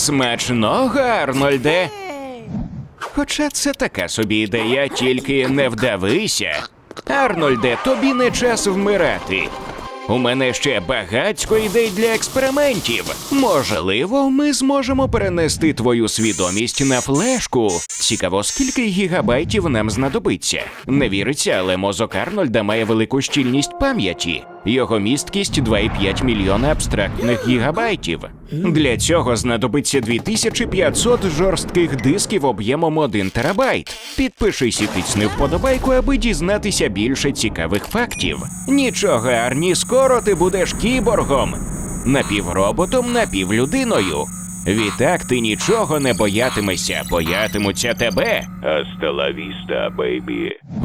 Смачного, Арнольде. Хоча це така собі ідея, тільки не вдавися. Арнольде, тобі не час вмирати. У мене ще багатько ідей для експериментів. Можливо, ми зможемо перенести твою свідомість на флешку. Цікаво, скільки гігабайтів нам знадобиться. Не віриться, але мозок Арнольда має велику щільність пам'яті. Його місткість 2,5 мільйона абстрактних гігабайтів. Для цього знадобиться 2500 жорстких дисків об'ємом 1 терабайт. Підпишись і тисни вподобайку, аби дізнатися більше цікавих фактів. Нічого, Арні, скоро ти будеш кіборгом, напівроботом, напівлюдиною. Відтак ти нічого не боятимешся, боятимуться тебе. La vista.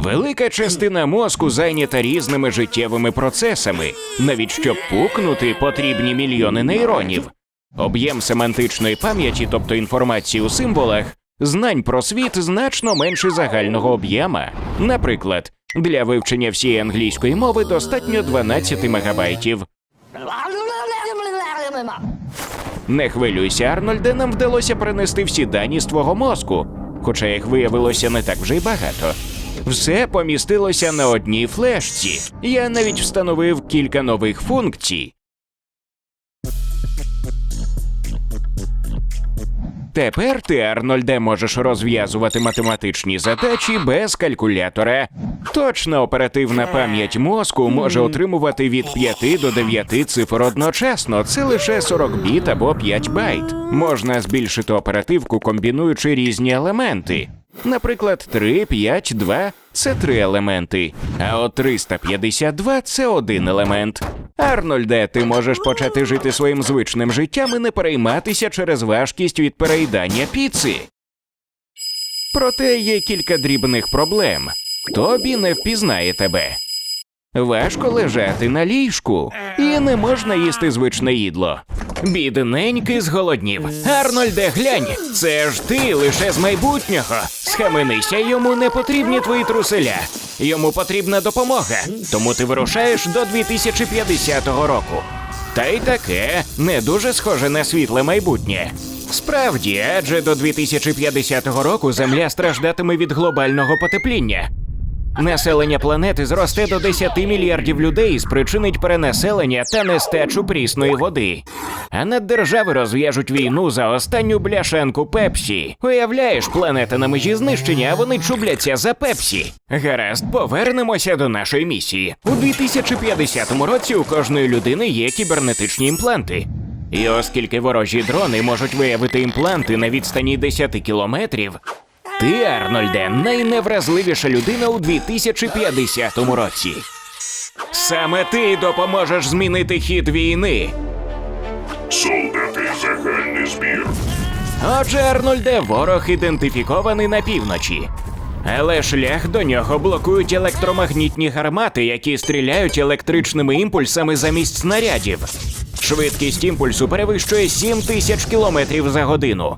Велика частина мозку зайнята різними життєвими процесами. Навіть щоб пукнути, потрібні мільйони нейронів. Об'єм семантичної пам'яті, тобто інформації у символах, знань про світ значно менше загального об'єма. Наприклад, для вивчення всієї англійської мови достатньо 12 мегабайтів. Не хвилюйся, Арнольде, нам вдалося принести всі дані з твого мозку, хоча їх виявилося не так вже й багато. Все помістилося на одній флешці. Я навіть встановив кілька нових функцій. Тепер ти, Арнольде, можеш розв'язувати математичні задачі без калькулятора. Точна оперативна пам'ять мозку може отримувати від 5 до 9 цифр одночасно. Це лише 40 біт або 5 байт. Можна збільшити оперативку, комбінуючи різні елементи. Наприклад, 3, 5, 2 – це три елементи, а от 352 – це один елемент. Арнольде, ти можеш почати жити своїм звичним життям і не перейматися через важкість від переїдання піци. Проте є кілька дрібних проблем. Тобі не впізнає тебе. Важко лежати на ліжку, і не можна їсти звичне їдло. Бідненький зголоднів. Арнольде, глянь, це ж ти лише з майбутнього. Схаменися, йому не потрібні твої труселя. Йому потрібна допомога, тому ти вирушаєш до 2050 року. Та й таке не дуже схоже на світле майбутнє. Справді, адже до 2050 року Земля страждатиме від глобального потепління. Населення планети зросте до 10 мільярдів людей і спричинить перенаселення та нестачу прісної води. А наддержави розв'яжуть війну за останню бляшанку Пепсі. Уявляєш, планета на межі знищення, а вони чубляться за Пепсі. Гаразд, повернемося до нашої місії. У 2050 році у кожної людини є кібернетичні імпланти. І оскільки ворожі дрони можуть виявити імпланти на відстані 10 кілометрів, ти, Арнольде, найневразливіша людина у 2050 році. Саме ти допоможеш змінити хід війни. Солдати загальний збір. Отже, Арнольде, ворог ідентифікований на півночі. Але шлях до нього блокують електромагнітні гармати, які стріляють електричними імпульсами замість снарядів. Швидкість імпульсу перевищує 7 тисяч кілометрів за годину.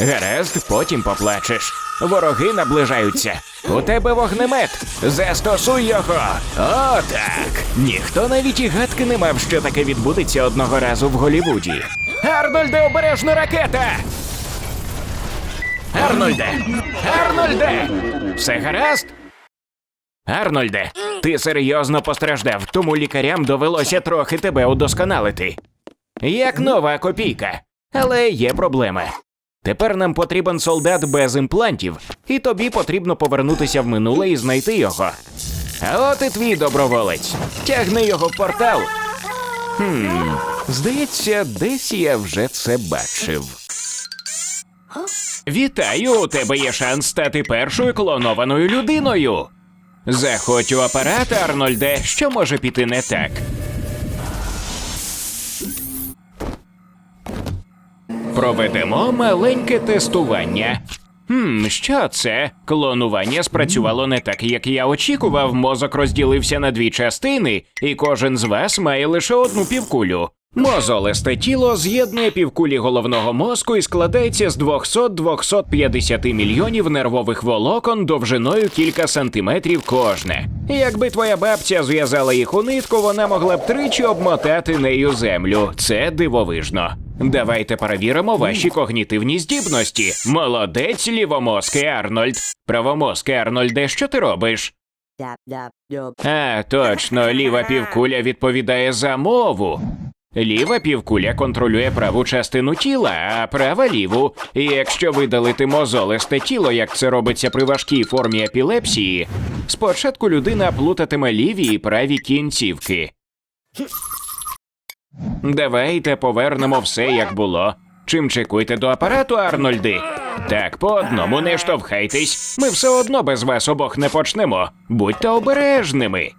Гаразд, потім поплачеш. Вороги наближаються. У тебе вогнемет. Застосуй його. О, так. Ніхто навіть і гадки не мав, що таке відбудеться одного разу в Голівуді. Арнольде, обережно ракета! Арнольде! Арнольде! Все гаразд? Арнольде, ти серйозно постраждав, тому лікарям довелося трохи тебе удосконалити. Як нова копійка. Але є проблема. Тепер нам потрібен солдат без імплантів, і тобі потрібно повернутися в минуле і знайти його. А от і твій доброволець. Тягни його в портал. Хм, здається, десь я вже це бачив. Вітаю! У тебе є шанс стати першою клонованою людиною. Заходь у апарат, Арнольде, що може піти не так. Проведемо маленьке тестування. Хм, що це? Клонування спрацювало не так, як я очікував. Мозок розділився на дві частини, і кожен з вас має лише одну півкулю. Мозолисте тіло з'єднує півкулі головного мозку і складається з 200-250 мільйонів нервових волокон довжиною кілька сантиметрів кожне. Якби твоя бабця зв'язала їх у нитку, вона могла б тричі обмотати нею землю. Це дивовижно. Давайте перевіримо ваші когнітивні здібності. Молодець, лівомозкий Арнольд. Правомозкий Арнольде, що ти робиш? А, точно, ліва півкуля відповідає за мову. Ліва півкуля контролює праву частину тіла, а права ліву. І якщо видалити мозолисте тіло, як це робиться при важкій формі епілепсії, спочатку людина плутатиме ліві і праві кінцівки. Давайте повернемо все як було. Чим чекуйте до апарату, Арнольди? Так, по одному не штовхайтесь. Ми все одно без вас обох не почнемо. Будьте обережними.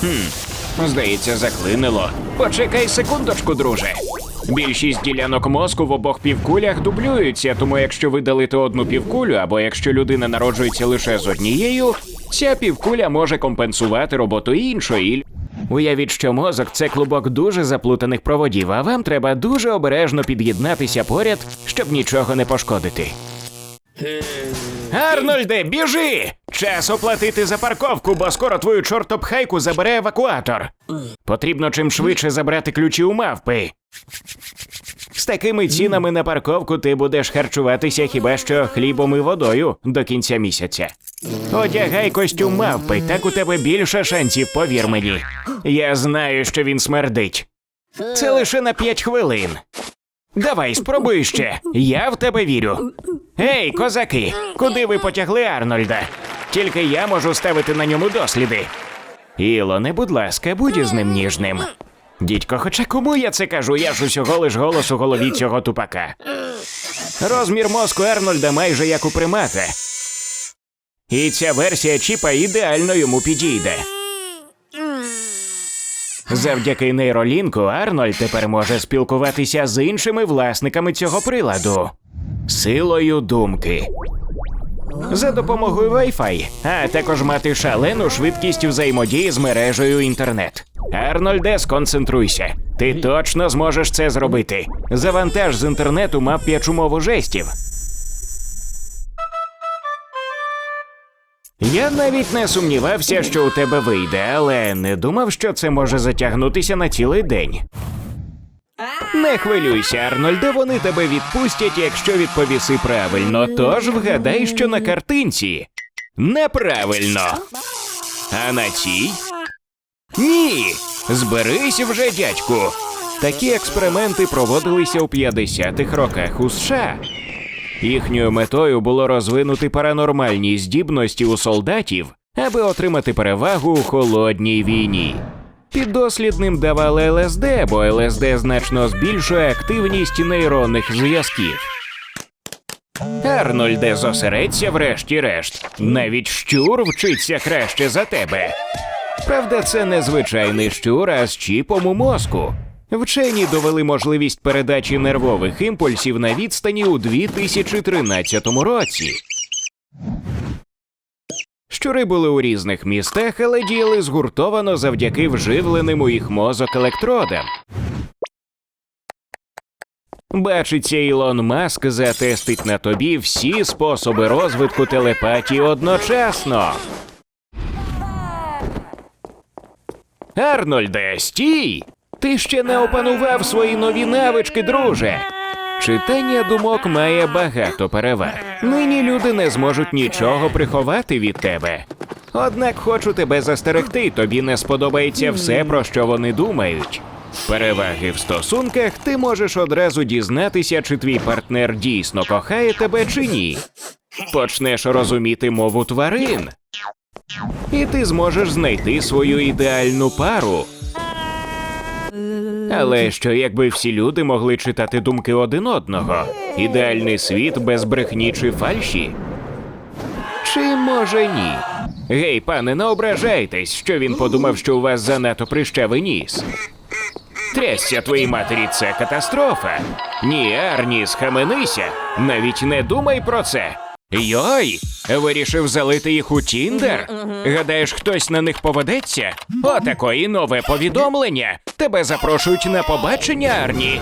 Хм, здається, заклинило. Почекай секундочку, друже. Більшість ділянок мозку в обох півкулях дублюються, тому якщо видалити одну півкулю, або якщо людина народжується лише з однією, ця півкуля може компенсувати роботу іншої. Уявіть, що мозок це клубок дуже заплутаних проводів, а вам треба дуже обережно під'єднатися поряд, щоб нічого не пошкодити. Арнольде, біжи! Час оплатити за парковку, бо скоро твою чортопхайку забере евакуатор. Потрібно чим швидше забрати ключі у мавпи. З такими цінами на парковку ти будеш харчуватися хіба що хлібом і водою до кінця місяця. Одягай костюм мавпи, так у тебе більше шансів, повір мені. Я знаю, що він смердить. Це лише на п'ять хвилин. Давай, спробуй ще. Я в тебе вірю. Гей, козаки, куди ви потягли Арнольда? Тільки я можу ставити на ньому досліди. Ілоне, будь ласка, будь із ним ніжним. Дідько, хоча кому я це кажу, я ж усього лиш голос у голові цього тупака. Розмір мозку Арнольда майже як у примата. І ця версія чіпа ідеально йому підійде. Завдяки нейролінку Арнольд тепер може спілкуватися з іншими власниками цього приладу силою думки. За допомогою Wi-Fi, а також мати шалену швидкість взаємодії з мережею інтернет. Арнольде, сконцентруйся. Ти точно зможеш це зробити. Завантаж з інтернету мап'ячу мову жестів. Я навіть не сумнівався, що у тебе вийде, але не думав, що це може затягнутися на цілий день. Не хвилюйся, Арнольде, вони тебе відпустять, якщо відповіси правильно. Тож вгадай, що на картинці. Неправильно. А на цій? Ні. Зберись вже, дядьку. Такі експерименти проводилися у 50-х роках у США. Їхньою метою було розвинути паранормальні здібності у солдатів, аби отримати перевагу у холодній війні. Піддослідним давали ЛСД, бо ЛСД значно збільшує активність нейронних зв'язків. Арнольде, зосередься врешті-решт. Навіть щур вчиться краще за тебе. Правда, це не звичайний щур, а з чіпом у мозку. Вчені довели можливість передачі нервових імпульсів на відстані у 2013 році. Щури були у різних містах, але діяли згуртовано завдяки вживленим у їх мозок електродам. Бачиться, Ілон Маск затестить на тобі всі способи розвитку телепатії одночасно. Арнольде, стій! Ти ще не опанував свої нові навички, друже. Читання думок має багато переваг. Нині люди не зможуть нічого приховати від тебе. Однак хочу тебе застерегти, тобі не сподобається все, про що вони думають. Переваги в стосунках ти можеш одразу дізнатися, чи твій партнер дійсно кохає тебе чи ні. Почнеш розуміти мову тварин. І ти зможеш знайти свою ідеальну пару. Але що якби всі люди могли читати думки один одного? Ідеальний світ без брехні чи фальші? Чи може ні? Гей, пане, не ображайтесь, що він подумав, що у вас занадто прищавий ніс. Трясся твоїй матері це катастрофа. Ні, Арні, схаменися. Навіть не думай про це. Йой, вирішив залити їх у Тіндер? Гадаєш, хтось на них поведеться? Отакої нове повідомлення. Тебе запрошують на побачення, Арні.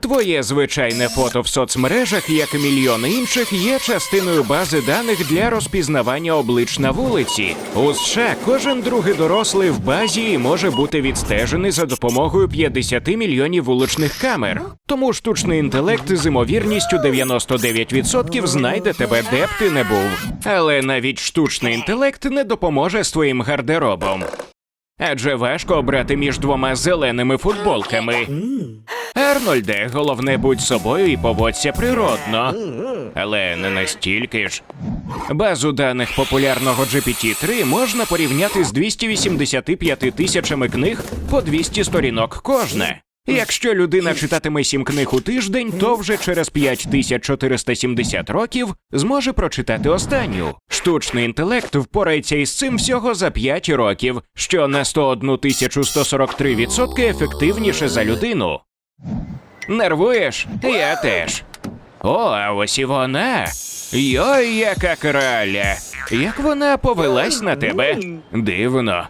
Твоє звичайне фото в соцмережах, як і мільйони інших, є частиною бази даних для розпізнавання облич на вулиці. У США кожен другий дорослий в базі може бути відстежений за допомогою 50 мільйонів вуличних камер. Тому штучний інтелект з імовірністю 99% знайде тебе, де б ти не був. Але навіть штучний інтелект не допоможе з твоїм гардеробом. Адже важко обрати між двома зеленими футболками. Арнольде, головне будь собою і поводься природно. Але не настільки ж. Базу даних популярного GPT-3 можна порівняти з 285 тисячами книг по 200 сторінок кожна. Якщо людина читатиме сім книг у тиждень, то вже через 5470 років зможе прочитати останню. Штучний інтелект впорається із цим всього за 5 років, що на 101 143 відсотки ефективніше за людину. Нервуєш? Я теж. О, а ось і вона. Йой, яка краля. Як вона повелась на тебе? Дивно.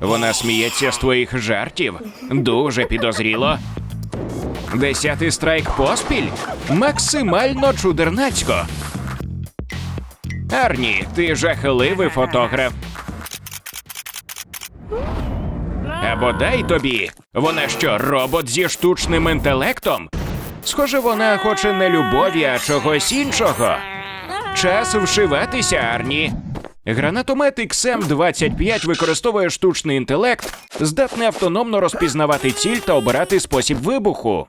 Вона сміється з твоїх жартів. Дуже підозріло. Десятий страйк поспіль? Максимально чудернацько. Арні, ти жахливий фотограф. Або дай тобі. Вона що, робот зі штучним інтелектом? Схоже, вона хоче не любові, а чогось іншого. Час вшиватися, Арні. Гранатомет XM-25 використовує штучний інтелект, здатний автономно розпізнавати ціль та обирати спосіб вибуху.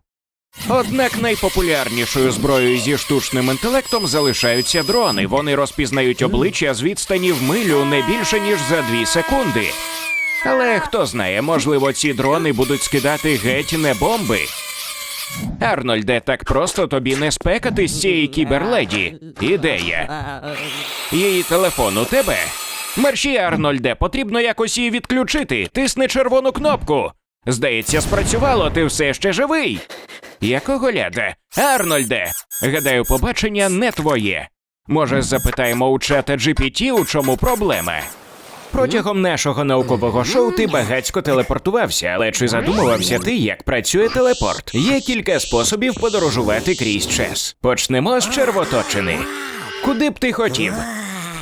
Однак найпопулярнішою зброєю зі штучним інтелектом залишаються дрони. Вони розпізнають обличчя з відстані в милю не більше ніж за 2 секунди. Але хто знає, можливо, ці дрони будуть скидати геть не бомби. Арнольде, так просто тобі не спекати з цієї кіберледі. Ідея. Її телефон у тебе. Мерші, Арнольде, потрібно якось її відключити. Тисни червону кнопку. Здається, спрацювало, ти все ще живий. Якого ляда? Арнольде, гадаю, побачення не твоє. Може, запитаємо у чата GPT, у чому проблема? Протягом нашого наукового шоу ти багацько телепортувався, але чи задумувався ти, як працює телепорт? Є кілька способів подорожувати крізь час. Почнемо з червоточини. Куди б ти хотів?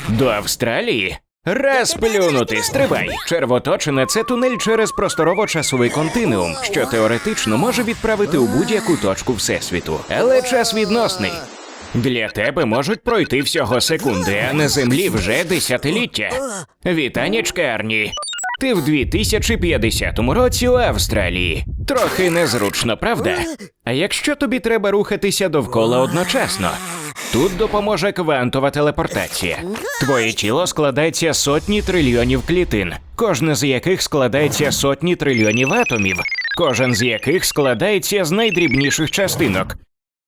До Австралії? Раз плюнути, стрибай. Червоточина це тунель через просторово-часовий континуум, що теоретично може відправити у будь-яку точку всесвіту. Але час відносний. Для тебе можуть пройти всього секунди, а на землі вже десятиліття. Вітанічка, Арні. Ти в 2050 році у Австралії. Трохи незручно, правда? А якщо тобі треба рухатися довкола одночасно? Тут допоможе квантова телепортація. Твоє тіло складається сотні трильйонів клітин, кожне з яких складається сотні трильйонів атомів, кожен з яких складається з найдрібніших частинок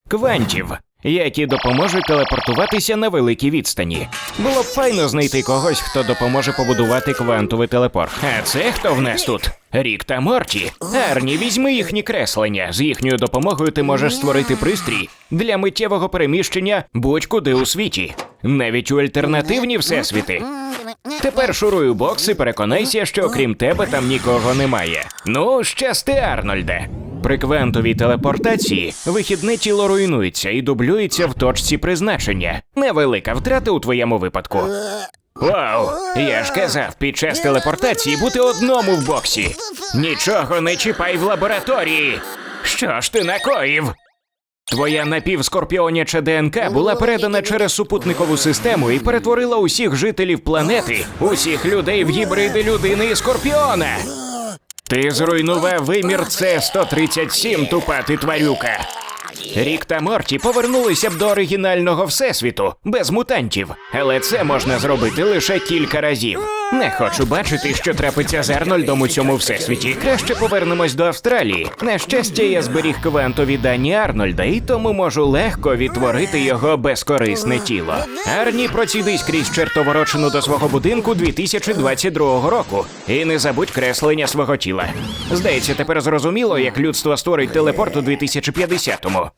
квантів, які допоможуть телепортуватися на великій відстані. Було б файно знайти когось, хто допоможе побудувати квантовий телепорт. А це хто в нас тут? Рік та Морті. Арні, візьми їхні креслення. З їхньою допомогою ти можеш створити пристрій для миттєвого переміщення будь-куди у світі, навіть у альтернативні всесвіти. Тепер шуруй у бокс і переконайся, що окрім тебе там нікого немає. Ну, щасти, Арнольде. При квантовій телепортації вихідне тіло руйнується і дублюється в точці призначення. Невелика втрата у твоєму випадку. Вау! Я ж казав, під час телепортації бути одному в боксі. Нічого не чіпай в лабораторії. Що ж ти накоїв? Твоя напівскорпіоняча ДНК була передана через супутникову систему і перетворила усіх жителів планети, усіх людей в гібриди людини і скорпіона. Ти зруйнував вимір С-137, тупа ти тварюка. Рік та Морті повернулися б до оригінального всесвіту без мутантів, але це можна зробити лише кілька разів. Не хочу бачити, що трапиться з Арнольдом у цьому всесвіті. Краще повернемось до Австралії. На щастя, я зберіг квантові дані Арнольда, і тому можу легко відтворити його безкорисне тіло. Арні, процідись крізь чертоворочину до свого будинку 2022 року. І не забудь креслення свого тіла. Здається, тепер зрозуміло, як людство створить телепорт у 2050-му.